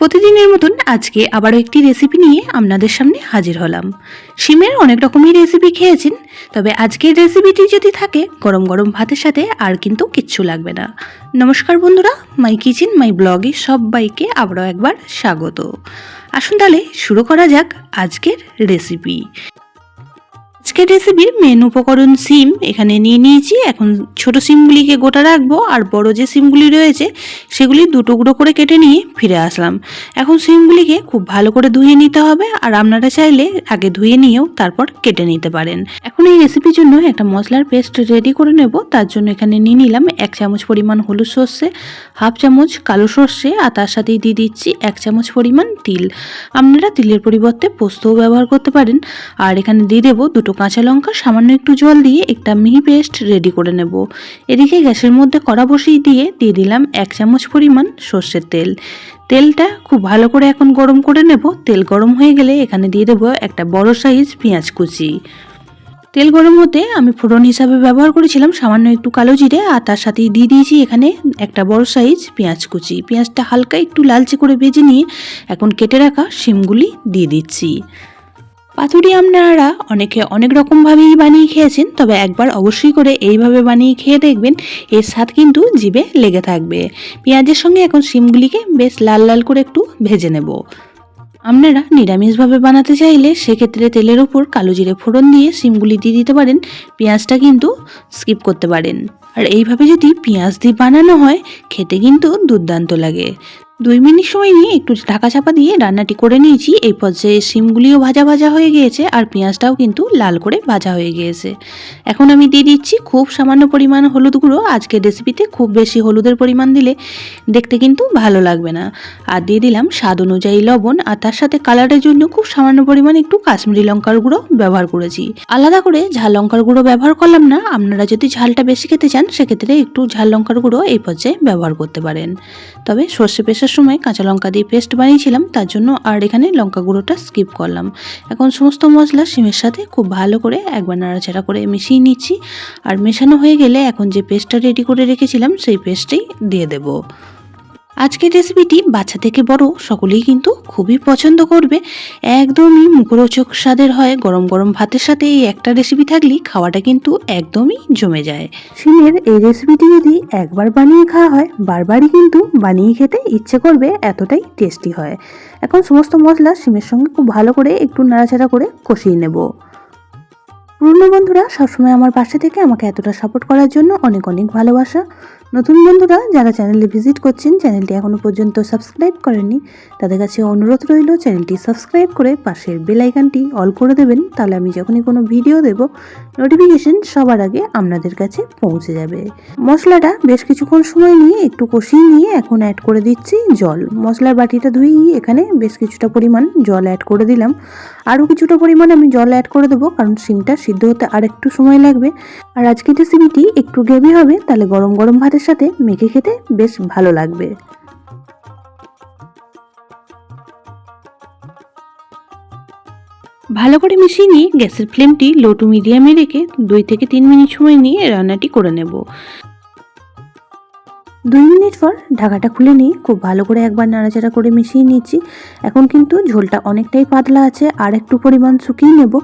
প্রতিদিনের মতন আজকে আবারও একটি রেসিপি নিয়ে আপনাদের সামনে হাজির হলাম। শিমের অনেক রকমই রেসিপি খেয়েছেন, তবে আজকের রেসিপিটি যদি থাকে, গরম গরম ভাতের সাথে আর কিন্তু কিচ্ছু লাগবে না। নমস্কার বন্ধুরা মাই কিচেন মাই ব্লগে সবাইকে আবারও একবার স্বাগত। আসুন তাহলে শুরু করা যাক আজকের রেসিপি আজকের রেসিপির মেন উপকরণ সিম এখানে নিয়ে নিয়েছি। এখন ছোট সিমগুলিকে গোটা রাখব আর বড় যে সিমগুলি রয়েছে সেগুলি টুকরো করে কেটে নিয়ে ফিরে আসলাম। এখন সিমগুলিকে খুব ভালো করে ধুয়ে নিতে হবে আর আপনারা চাইলে আগে ধুয়ে নিয়েও তারপর কেটে নিতে পারেন। এখন এই রেসিপির জন্য একটা মশলার পেস্ট রেডি করে নেব। তার জন্য এখানে নিয়ে নিলাম এক চামচ পরিমাণ হলুদ সর্ষে, হাফ চামচ কালো সর্ষে আর তার সাথেই দিয়ে দিচ্ছি এক চামচ পরিমাণ তিল। আপনারা তিলের পরিবর্তে পোস্তও ব্যবহার করতে পারেন। আর এখানে দিয়ে দেবো দুটো কাঁচা লঙ্কা সামান্য একটু জল দিয়ে একটা মিহি পেস্ট রেডি করে নেব। এদিকে গ্যাসের মধ্যে কড়া বসিয়ে দিয়ে দিয়ে দিলাম এক চামচ পরিমাণ সর্ষের তেল। তেলটা খুব ভালো করে এখন গরম করে নেব। তেল গরম হয়ে গেলে এখানে দিয়ে দেবো একটা বড় সাইজ পেঁয়াজ কুচি। তেল গরম হতে আমি ফোড়ন হিসাবে ব্যবহার করেছিলাম সামান্য একটু কালো জিরে আর তার সাথেই দিয়ে দিয়েছি এখানে একটা বড় সাইজ পেঁয়াজ কুচি। পেঁয়াজটা হালকা একটু লালচে করে ভেজে নিয়ে এখন কেটে রাখা শিমগুলি দিয়ে দিচ্ছি। পাতুরি আপনারা অনেকে অনেক রকমভাবেই বানিয়ে খেয়েছেন, তবে একবার অবশ্যই করে এইভাবে বানিয়ে খেয়ে দেখবেন, এর স্বাদ কিন্তু জিভে লেগে থাকবে। পেঁয়াজের সঙ্গে এখন শিমগুলিকে বেশ লাল লাল করে একটু ভেজে নেব। আপনারা নিরামিষভাবে বানাতে চাইলে সেক্ষেত্রে তেলের ওপর কালো জিরে ফোড়ন দিয়ে সিমগুলি দিয়ে দিতে পারেন, পেঁয়াজটা কিন্তু স্কিপ করতে পারেন। আর এইভাবে যদি পেঁয়াজ দিয়ে বানানো হয়, খেতে কিন্তু দুর্দান্ত লাগে। দুই মিনিট সময় নিয়ে একটু ঢাকা চাপা দিয়ে রান্নাটি করে নিয়েছি। এই পর্যায়ে সিমগুলিও ভাজা ভাজা হয়ে গিয়েছে আর পেঁয়াজটাও কিন্তু লাল করে ভাজা হয়ে গিয়েছে। এখন আমি দিয়ে দিচ্ছি খুব সামান্য পরিমাণ হলুদ গুঁড়ো। আজকে রেসিপিতে খুব বেশি হলুদের পরিমাণ দিলে দেখতে কিন্তু ভালো লাগবে না। আর দিয়ে দিলাম স্বাদ অনুযায়ী লবণ আর তার সাথে কালারের জন্য খুব সামান্য পরিমাণ একটু কাশ্মীরি লঙ্কার গুঁড়ো ব্যবহার করেছি। আলাদা করে ঝাল লঙ্কার গুঁড়ো ব্যবহার করলাম না। আপনারা যদি ঝালটা বেশি খেতে চান, সেক্ষেত্রে একটু ঝাল লঙ্কার গুঁড়ো এই পর্যায়ে ব্যবহার করতে পারেন। তবে সর্ষে পেশার সময় কাঁচা লঙ্কা দিয়ে পেস্ট বানিয়েছিলাম, তার জন্য আর এখানে লঙ্কা গুঁড়োটা স্কিপ করলাম। এখন সমস্ত মশলা সিমের সাথে খুব ভালো করে একবার নাড়াচাড়া করে মিশিয়ে নিচ্ছি। আর মেশানো হয়ে গেলে এখন যে পেস্টটা রেডি করে রেখেছিলাম, সেই পেস্টটাই দিয়ে দেবো। আজকের রেসিপিটি বাচ্চা থেকে বড় সকলেই কিন্তু খুবই পছন্দ করবে। একদমই মুখরোচক স্বাদের হয়, গরম গরম ভাতের সাথে এই একটা রেসিপি থাকলেই খাওয়াটা কিন্তু একদমই জমে যায়। শিমের এই রেসিপিটি যদি একবার বানিয়ে খাওয়া হয়, বারবারই কিন্তু বানিয়ে খেতে ইচ্ছে করবে, এতটাই টেস্টি হয়। এখন সমস্ত মশলা শিমের সঙ্গে খুব ভালো করে একটু নাড়াচাড়া করে কষিয়ে নেব। পুরনো বন্ধুরা, সবসময় আমার পাশে থেকে আমাকে এতটা সাপোর্ট করার জন্য অনেক অনেক ভালোবাসা। নতুন বন্ধুরা, যারা চ্যানেলে ভিজিট করছেন চ্যানেলটি এখনও পর্যন্ত সাবস্ক্রাইব করেননি, তাদের কাছে অনুরোধ রইল চ্যানেলটি সাবস্ক্রাইব করে পাশের বেল আইকনটি অল করে দেবেন, তাহলে আমি যখনই কোনো ভিডিও দেব নোটিফিকেশন সবার আগে আপনাদের কাছে পৌঁছে যাবে। মশলাটা বেশ কিছুক্ষণ সময় নিয়ে, একটু কষিয়ে নিয়ে এখন অ্যাড করে দিচ্ছি জল। মশলার বাটিটা ধুয়েই এখানে বেশ কিছুটা পরিমাণ জল অ্যাড করে দিলাম। আরও কিছুটা পরিমাণ আমি জল অ্যাড করে দেবো, কারণ সিমটা সিদ্ধ হতে আর একটু সময় লাগবে। আর আজকের রেসিপিটি একটু গ্রেভি হবে, তাহলে গরম গরম ভাতের সাথে মেখে খেতে বেশ ভালো লাগবে। ভালো করে মিশিয়ে নিয়ে গ্যাসের ফ্লেমটি লো টু মিডিয়ামে রেখে দুই থেকে তিন মিনিট সময় নিয়ে রান্নাটি করে নেব। দুই মিনিট পর ঢাকাটা খুলে নিয়ে খুব ভালো করে একবার নাড়াচাড়া করে মিশিয়ে নিচ্ছি। এখন কিন্তু ঝোলটা অনেকটাই পাতলা আছে, আর একটু পরিমাণ শুকিয়ে নেব।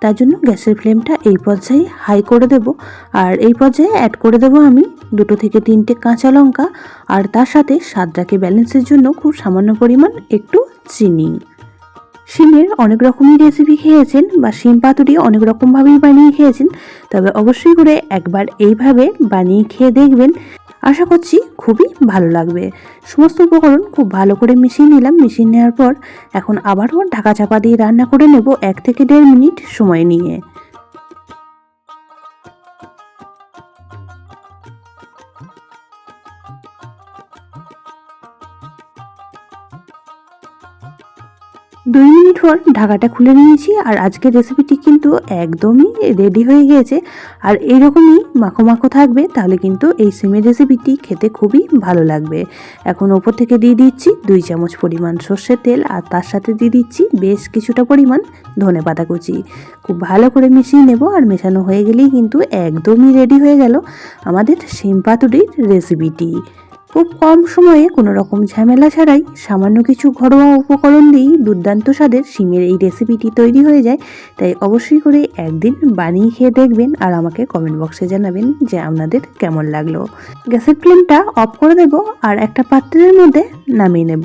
তার জন্য গ্যাসের ফ্লেমটা এই পর্যায়ে হাই করে দেব। আর এই পর্যায়ে অ্যাড করে দেব আমি দুটো থেকে তিনটে কাঁচা লঙ্কা। আর তার সাথে স্বাদটাকে ব্যালেন্সের জন্য খুব সামান্য পরিমাণ একটু চিনি। শিমের অনেক রকমই রেসিপি খেয়েছেন বা শিম পাতুরি অনেক রকমভাবেই বানিয়ে খেয়েছেন। তবে অবশ্যই করে একবার এইভাবে বানিয়ে খেয়ে দেখবেন। আশা করছি খুবই ভালো লাগবে। সমস্ত উপকরণ খুব ভালো করে মিশিয়ে নিলাম। মিশিয়ে নেওয়ার পর এখন আবারও ঢাকা চাপা দিয়ে রান্না করে নেব এক থেকে দেড় মিনিট সময় নিয়ে। দুই মিনিট পর ঢাকাটা খুলে নিয়েছি আর আজকের রেসিপিটি কিন্তু একদমই রেডি হয়ে গিয়েছে। আর এইরকমই মাখো মাখো থাকবে, তাহলে কিন্তু এই সিমের রেসিপিটি খেতে খুবই ভালো লাগবে। এখন ওপর থেকে দিয়ে দিচ্ছি দুই চামচ পরিমাণ সর্ষের তেল আর তার সাথে দিয়ে দিচ্ছি বেশ কিছুটা পরিমাণ ধনে পাতা কুচি। খুব ভালো করে মিশিয়ে নেব আর মেশানো হয়ে গেলেই কিন্তু একদমই রেডি হয়ে গেল আমাদের সিম পাতুরির রেসিপিটি খুব কম সময়ে কোনো রকম ঝামেলা ছাড়াই সামান্য কিছু ঘরোয়া উপকরণ দিয়েই দুর্দান্ত স্বাদের শিমের এই রেসিপিটি তৈরি হয়ে যায়। তাই অবশ্যই করে একদিন বানিয়ে খেয়ে দেখবেন আর আমাকে কমেন্ট বক্সে জানাবেন যে আপনাদের কেমন লাগল। গ্যাসের ফ্লেমটা অফ করে দেব আর একটা পাত্রের মধ্যে নামিয়ে নেব।